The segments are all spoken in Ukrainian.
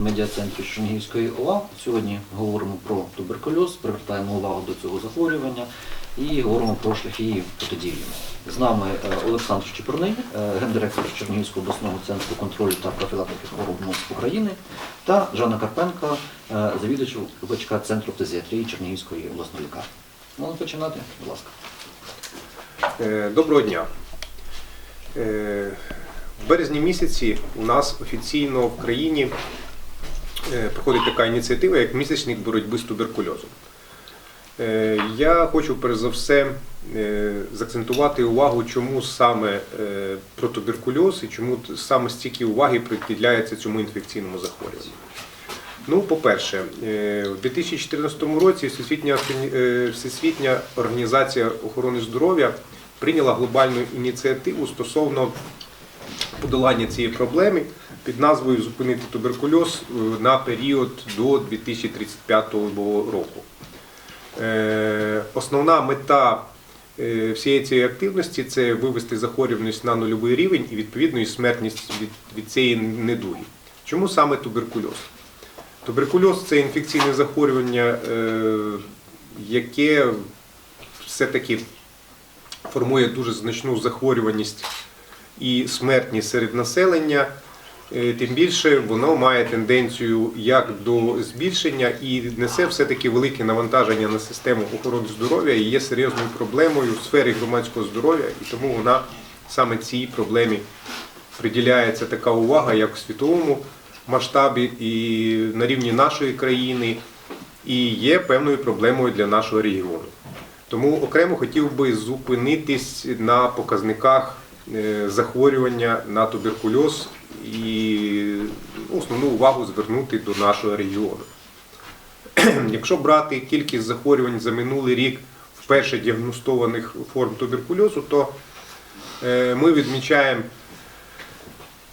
медіа-центрі Чернігівської ОА. Сьогодні говоримо про туберкульоз, привертаємо увагу до цього захворювання і говоримо про шляхи її протидії. З нами е, Олександр Чепурний, е, гендиректор Чернігівського обласного центру контролю та профілактики хвороб МОЗ України, та Жанна Карпенко, е, завідувач ВПЧК Центру фтизіатрії Чернігівської обласної лікарні. Можна починати, будь ласка. Доброго дня. В березні місяці у нас офіційно в країні е, проходить така ініціатива, як місячник боротьби з туберкульозом. Е, Я хочу перш за все е, заакцентувати увагу, чому саме про туберкульоз і чому саме стільки уваги приділяється цьому інфекційному захворюванню. Ну, по-перше, в 2014 році Всесвітня, Всесвітня організація охорони здоров'я прийняла глобальну ініціативу стосовно подолання цієї проблеми під назвою Зупинити туберкульоз е, на період до 2035 року. Е, Основна мета е, всієї цієї активності це вивести захворюваність на нульовий рівень і відповідно і смертність від, цієї недуги. Чому саме туберкульоз? Туберкульоз це інфекційне захворювання, яке все-таки формує дуже значну захворюваність і смертність серед населення. Е, Тим більше воно має тенденцію як до збільшення і несе все-таки велике навантаження на систему охорони здоров'я і є серйозною проблемою в сфері громадського здоров'я, і тому вона саме цій проблемі приділяється така увага, як в світовому масштабі і на рівні нашої країни, і є певною проблемою для нашого регіону. Тому окремо хотів би зупинитись на показниках е, захворювання на туберкульоз і ну, основну увагу звернути до нашого регіону. Якщо брати кількість захворювань за минулий рік вперше діагностованих форм туберкульозу, то е, ми відмічаємо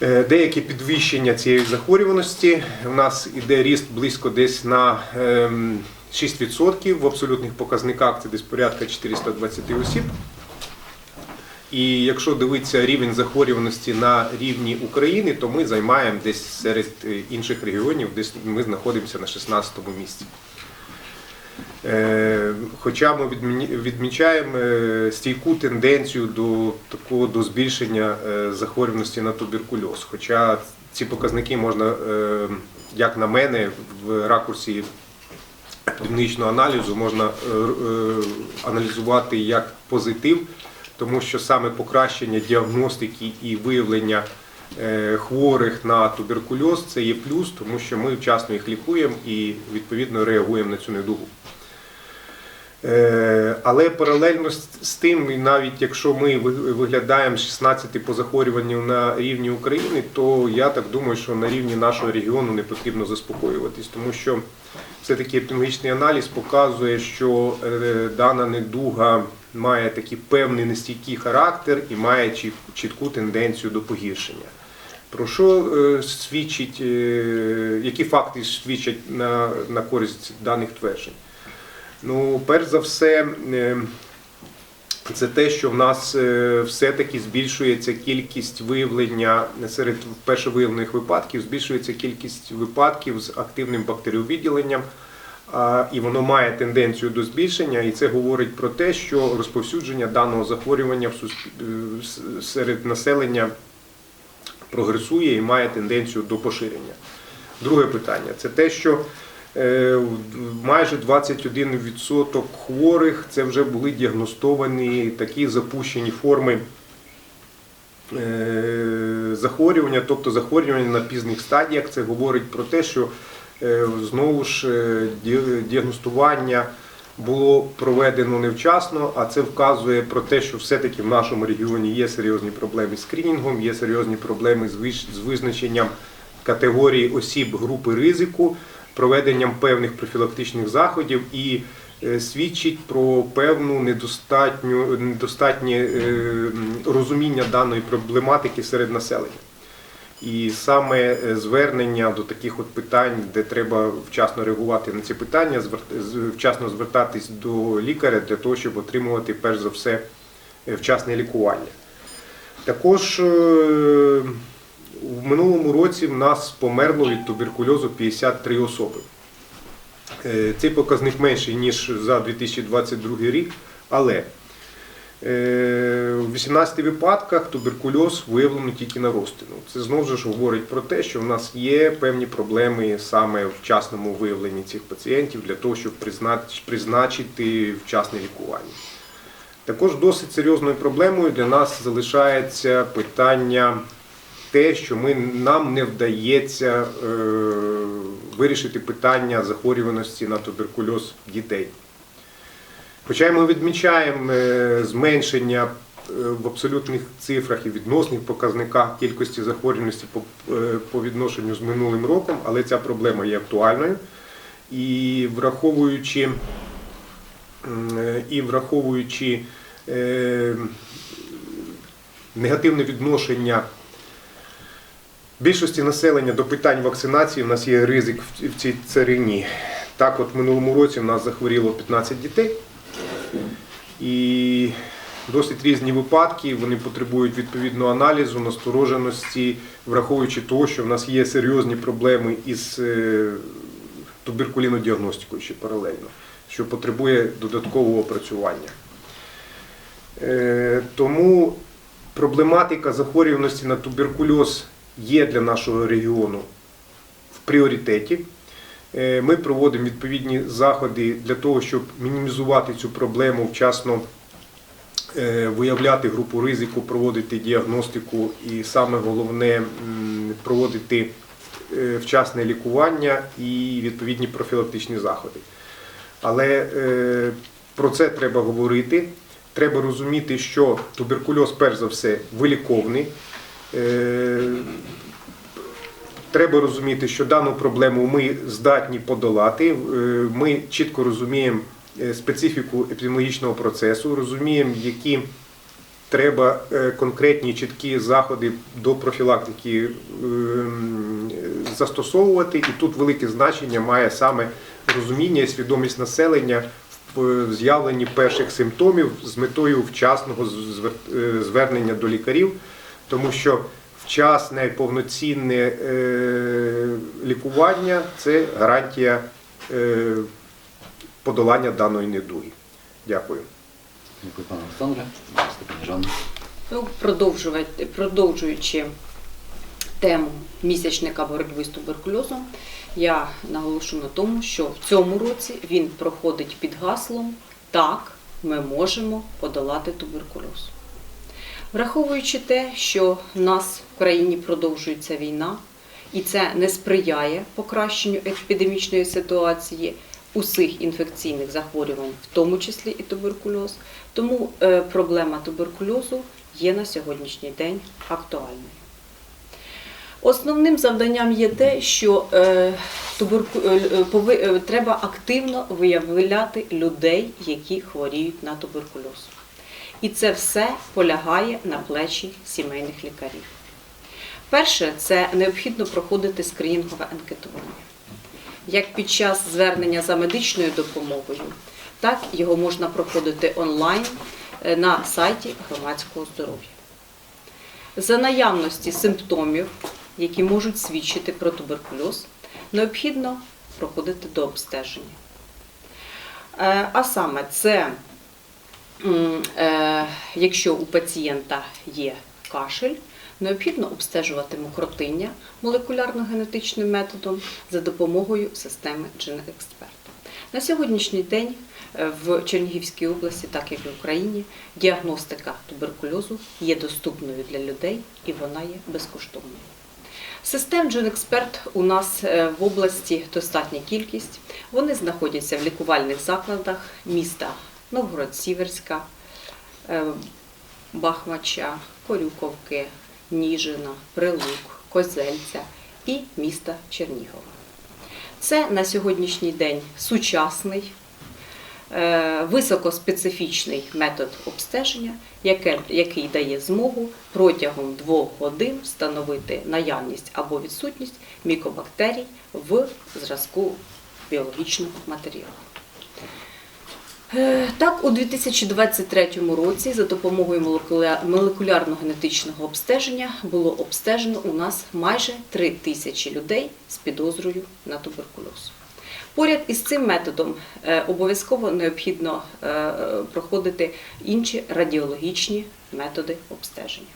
е, деякі підвищення цієї захворюваності. У нас іде ріст близько десь на ем, 6% в абсолютних показниках це десь порядка 420 осіб. І якщо дивитися рівень захворюваності на рівні України, то ми займаємо десь серед е, інших регіонів, десь ми знаходимося на 16-му місці. Е, Хоча ми відмічаємо е, стійку тенденцію до такого до збільшення захворюваності на туберкульоз. Хоча ці показники можна, як на мене, в ракурсі клінічного аналізу можна аналізувати як позитив, тому що саме покращення діагностики і виявлення е, хворих на туберкульоз це є плюс, тому що ми вчасно їх лікуємо і відповідно реагуємо на цю недугу. Е, Але паралельно з- тим, навіть якщо ми виглядаємо з 16 по захворюванню на рівні України, то я так думаю, що на рівні нашого регіону не потрібно заспокоюватись, тому що все-таки епідеміологічний аналіз показує, що е, дана недуга має такий певний нестійкий характер і має чітку тенденцію до погіршення. Про що е, свідчить, е, які факти свідчать на, на користь даних тверджень? Ну, перш за все, е, це те, що в нас все-таки збільшується кількість виявлення серед вперше виявлених випадків, збільшується кількість випадків з активним бактеріовідділенням, і воно має тенденцію до збільшення, і це говорить про те, що розповсюдження даного захворювання е, серед населення прогресує і має тенденцію до поширення. Друге питання це те, що е, майже 21% хворих це вже були діагностовані такі запущені форми е, захворювання, тобто захворювання на пізних стадіях. Це говорить про те, що знову ж е, діагностування було проведено невчасно, а це вказує про те, що все-таки в нашому регіоні є серйозні проблеми з скринінгом, є серйозні проблеми з визначенням категорії осіб групи ризику, проведенням певних профілактичних заходів і е, свідчить про певну недостатню недостатнє е, розуміння даної проблематики серед населення. І саме е, звернення до таких от питань, де треба вчасно реагувати на ці питання, вчасно звертатись до лікаря для того, щоб отримувати перш за все е, вчасне лікування. Також е, В минулому році в нас померло від туберкульозу 53 особи. Цей показник менший, ніж за 2022 рік, але в 18 випадках туберкульоз виявлено тільки на розтину. Це знову ж говорить про те, що в нас є певні проблеми саме в вчасному виявленні цих пацієнтів для того, щоб призначити вчасне лікування. Також досить серйозною проблемою для нас залишається питання те, що ми, нам не вдається е, вирішити питання захворюваності на туберкульоз дітей. Хоча ми відмічаємо е, зменшення е, в абсолютних цифрах і відносних показниках кількості захворюваності по, е, відношенню з минулим роком, але ця проблема є актуальною. І враховуючи, і враховуючи негативне відношення більшості населення до питань вакцинації, в нас є ризик в цій царині. Так, от в минулому році в нас захворіло 15 дітей. І досить різні випадки, вони потребують відповідного аналізу, настороженості, враховуючи того, що в нас є серйозні проблеми із е, туберкулінодіагностикою ще паралельно, що потребує додаткового опрацювання. Е, Тому проблематика захворюваності на туберкульоз є для нашого регіону в пріоритеті. Е, Ми проводимо відповідні заходи для того, щоб мінімізувати цю проблему, вчасно е, виявляти групу ризику, проводити діагностику і саме головне проводити е, вчасне лікування і відповідні профілактичні заходи. Але про це треба говорити. Треба розуміти, що туберкульоз, перш за все, виліковний. Треба розуміти, що дану проблему ми здатні подолати. Е, Ми чітко розуміємо е, специфіку епідеміологічного процесу, розуміємо, які треба е, конкретні чіткі заходи до профілактики застосовувати. І тут велике значення має саме розуміння і свідомість населення в з'явленні перших симптомів з метою вчасного звернення до лікарів, тому що вчасне повноцінне е, лікування це гарантія е, подолання даної недуги. Дякую. Дякую, пане Олександре. Жанна. Ну, продовжувати, продовжуючи тему місячника боротьби з туберкульозом, я наголошу на тому, що в цьому році він проходить під гаслом Так, ми можемо подолати туберкульоз. Враховуючи те, що в нас в країні продовжується війна, і це не сприяє покращенню епідемічної ситуації усіх інфекційних захворювань, в тому числі і туберкульоз, тому е, проблема туберкульозу є на сьогоднішній день актуальною. Основним завданням є те, що е, туберку... е, треба активно виявляти людей, які хворіють на туберкульоз. І це все полягає на плечі сімейних лікарів. Перше, це необхідно проходити скринінгове анкетування. Як під час звернення за медичною допомогою, так його можна проходити онлайн е, на сайті громадського здоров'я. За наявності симптомів, які можуть свідчити про туберкульоз, необхідно проходити до обстеження. Е, А саме, це якщо у пацієнта є кашель, необхідно обстежувати мокротиння молекулярно-генетичним методом за допомогою системи GeneXpert. На сьогоднішній день е, в Чернігівській області, так як і в Україні, діагностика туберкульозу є доступною для людей і вона є безкоштовною. Систем GeneXpert у нас е, в області достатня кількість. Вони знаходяться в лікувальних закладах міста Новгород-Сіверська, е, Бахмача, Корюковки, Ніжина, Прилук, Козельця і міста Чернігова. Це на сьогоднішній день сучасний, е, високоспецифічний метод обстеження, який дає змогу протягом двох годин встановити наявність або відсутність мікобактерій в зразку біологічного матеріалу. Е, Так, у 2023 році за допомогою молекулярно-генетичного обстеження було обстежено у нас майже 3 тисячі людей з підозрою на туберкульоз. Поряд із цим методом е, обов'язково необхідно е, проходити інші радіологічні методи обстеження.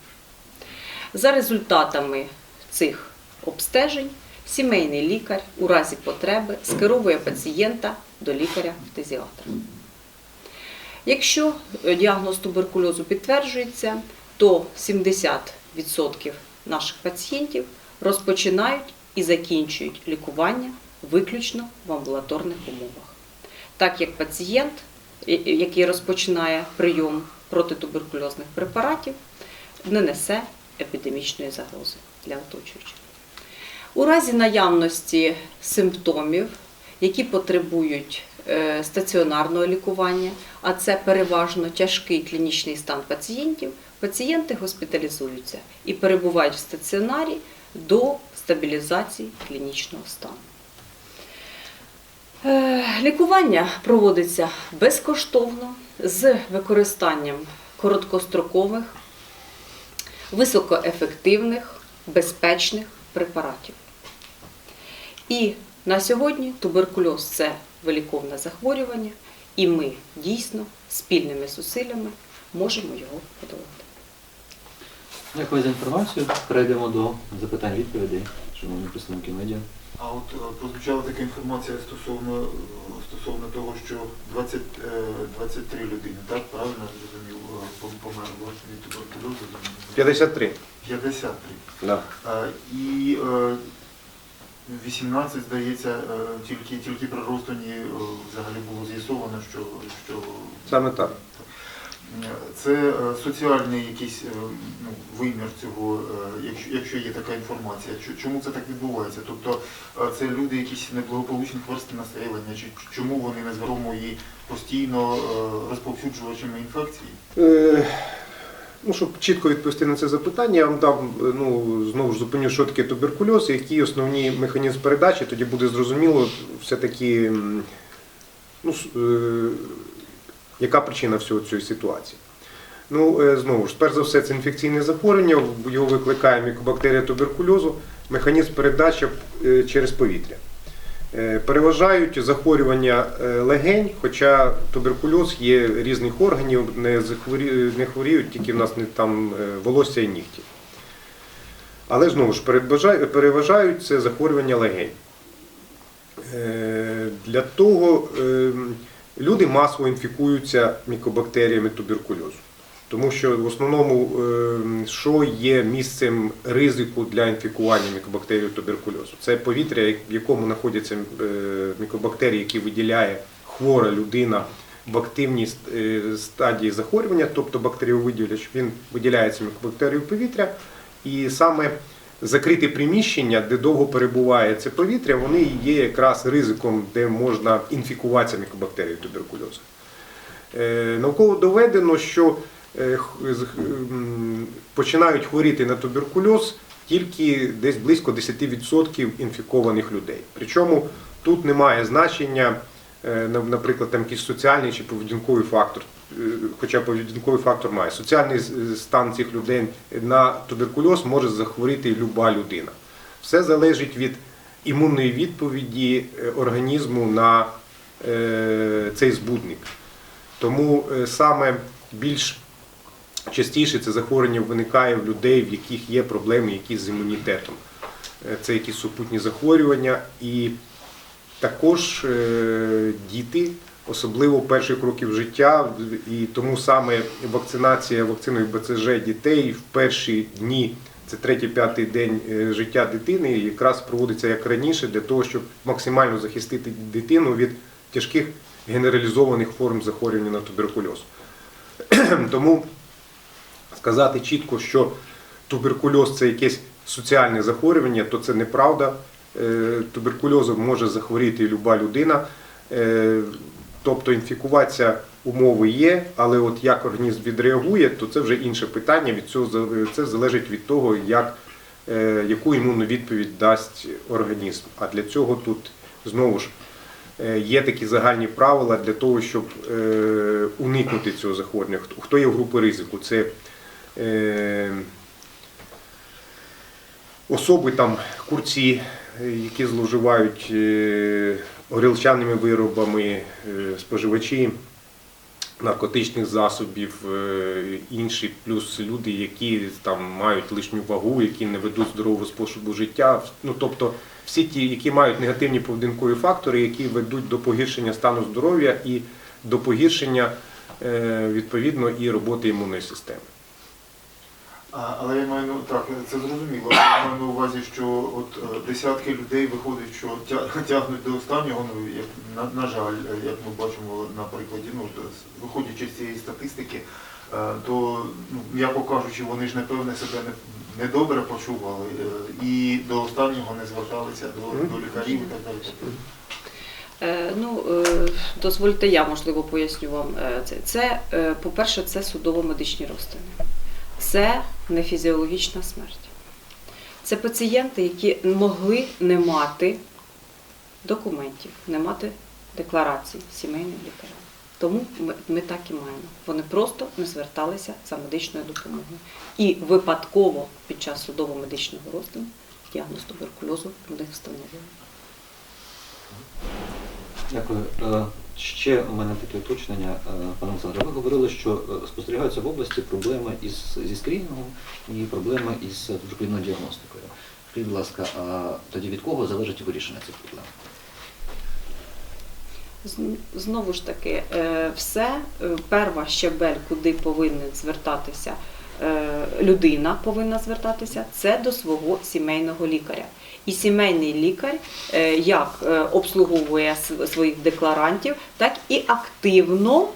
За результатами цих обстежень сімейний лікар у разі потреби скеровує пацієнта до лікаря-фтизіатра. Якщо е, діагноз туберкульозу підтверджується, то 70% наших пацієнтів розпочинають і закінчують лікування виключно в амбулаторних умовах. Так як пацієнт, е, е, який розпочинає прийом протитуберкульозних препаратів, не несе епідемічної загрози для оточуючих. У разі наявності симптомів, які потребують стаціонарного лікування, а це переважно тяжкий клінічний стан пацієнтів, пацієнти госпіталізуються і перебувають в стаціонарі до стабілізації клінічного стану. Е, Лікування проводиться безкоштовно з використанням короткострокових, високоефективних, безпечних препаратів. І на сьогодні туберкульоз це виліковне захворювання, і ми дійсно спільними зусиллями можемо його подолати. Дякую за інформацію. Перейдемо до запитань відповідей, шановні представники медіа. А от е, прозвучала така інформація стосовно, е, стосовно того, що 20, е, 23 людини, так, правильно зрозумів, е, померло від туберкульозу? 53. 53. Да. Е, І е, 18, здається, е, тільки, тільки при розтині е, взагалі було з'ясовано, що, що Саме так. Це е, соціальний якийсь ну, вимір цього, якщо, якщо є така інформація. Чому це так відбувається? Тобто це люди якісь неблагополучних верств населення, чи чому вони несвідомо і постійно е, розповсюджувачами інфекції? Ну, щоб чітко відповісти на це запитання, я вам дам е, ну, знову ж зупиню, що таке туберкульоз, і які основні механізми передачі, тоді буде зрозуміло все-таки, ну, е, яка причина всього цієї ситуації. Ну, е, знову ж, перш за все, це інфекційне захворювання, його викликає мікобактерія туберкульозу, механізм передачі через повітря. Е, Переважають захворювання е, легень, хоча туберкульоз є різних органів, не, хворіють тільки в нас не там е, волосся і нігті. Але знову ж переважають, це захворювання легень. Для того е, люди масово інфікуються мікобактеріями туберкульозу. Тому що в основному, е, що є місцем ризику для інфікування мікобактерією туберкульозу? Це повітря, в якому знаходяться е, мікобактерії, які виділяє хвора людина в активній е, стадії захворювання, тобто бактеріовиділяч, він виділяється мікобактерією повітря, і саме закриті приміщення, де довго перебуває це повітря, вони є якраз ризиком, де можна інфікуватися мікобактерією туберкульозу. Е, Науково доведено, що починають хворіти на туберкульоз тільки десь близько 10% інфікованих людей. Причому тут немає значення, е, наприклад, там якийсь соціальний чи поведінковий фактор. Е, Хоча поведінковий фактор має. Соціальний стан цих людей на туберкульоз може захворіти люба людина. Все залежить від імунної відповіді е, організму на е, цей збудник. Тому е, саме більш частіше це захворювання виникає в людей, в яких є проблеми якісь з імунітетом. Е, Це якісь супутні захворювання. І також е, діти, особливо перших років життя, і тому саме вакцинація вакциною БЦЖ дітей в перші дні. Це третій-п'ятий день е, життя дитини, якраз проводиться як раніше для того, щоб максимально захистити дитину від тяжких генералізованих форм захворювання на туберкульоз. Тому сказати чітко, що туберкульоз це якесь соціальне захворювання, то це неправда. Е, Туберкульозом може захворіти люба людина. Е, Тобто інфікуватися умови є, але от як організм відреагує, то це вже інше питання. Від цього це залежить від того, як, е, яку імунну відповідь дасть організм. А для цього тут знову ж є такі загальні правила для того, щоб уникнути цього захворювання. Хто- є в групі ризику? Це особи там курці, е, які зловживають е, горілчаними виробами, е, споживачі наркотичних засобів, е, інші, плюс люди, які там мають лишню вагу, які не ведуть здорового способу життя. Ну тобто всі ті, які мають негативні поведінкові фактори, які ведуть до погіршення стану здоров'я і до погіршення е, відповідно і роботи імунної системи. Але я маю так, це зрозуміло. Я маю на увазі, що от е, десятки людей виходить, що тягнуть до останнього. Ну як на, на жаль, як ми бачимо на прикладі, ну виходячи з цієї статистики, е, то ну м'яко кажучи, вони ж напевне себе не, недобре почували е, і до останнього не зверталися до, до лікарів і так далі. Ну, дозвольте, я можливо поясню вам це. Це, по-перше, це судово-медичні розтини. Це не фізіологічна смерть. Це пацієнти, які могли не мати документів, не мати декларацій сімейним лікарем. Тому ми, ми так і маємо. Вони просто не зверталися за медичною допомогою. І випадково під час судово-медичного розтину діагноз туберкульозу в них встановлено. Дякую. Ще у мене таке уточнення, е, пане Олександре. Ви говорили, що е, спостерігаються в області проблеми із, зі скрінінгом і проблеми із туберкульозною діагностикою. Скажіть, будь ласка, а тоді від кого залежить вирішення цих проблем? Знову ж таки, е, все, перва щебель, куди повинен звертатися людина, повинна звертатися, це до свого сімейного лікаря. І сімейний лікар е, як е, обслуговує своїх декларантів, так і активно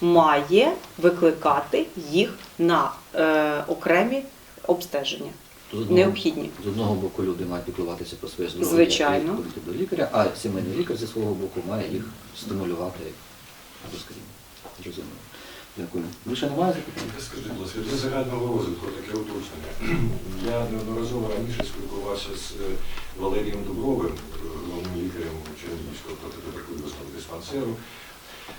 має викликати їх на е, окремі обстеження. З одного- Необхідні. З одного боку люди мають піклуватися про своє здоров'я Звичайно. до лікаря, а сімейний лікар зі свого боку має їх стимулювати скрінінгу. Зрозуміло. Дякую. Більше немає запитань? Скажіть, будь ласка, для загального розвитку таке уточнення. Я неодноразово раніше спілкувався з е, Валерієм Дубровим, е, головним лікарем Чернігівського протитуберкульозного диспансеру.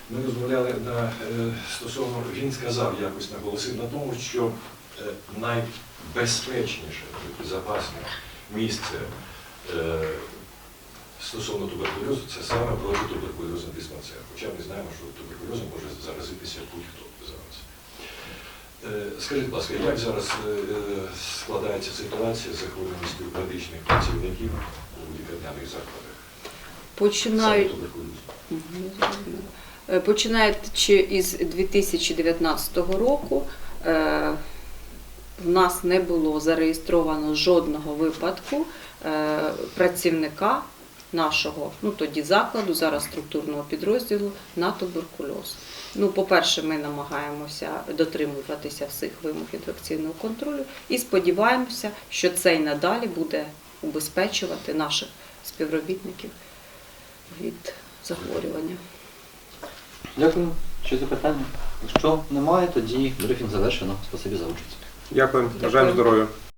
Ми розмовляли на, е, стосовно, він сказав, якось наголосив на тому, що найбезпечніше, безпечне місце стосовно туберкульозу це саме протитуберкульозний диспансер. Хоча ми знаємо, що туберкульозом може заразитися будь-хто зараз. Е, Скажіть, будь ласка, як зараз е, складається ситуація з захворюваністю медичних працівників у лікарняних закладах? Починають. Е, Починаючи із 2019 року, в нас не було зареєстровано жодного випадку працівника нашого, ну тоді закладу, зараз структурного підрозділу на туберкульоз. Ну, по-перше, ми намагаємося дотримуватися всіх вимог інфекційного контролю і сподіваємося, що це й надалі буде убезпечувати наших співробітників від захворювання. Дякую. Ще запитання? Якщо немає, тоді брифінг завершено. Спасибі за участь. Дякую, Дякую. бажаємо здоров'я.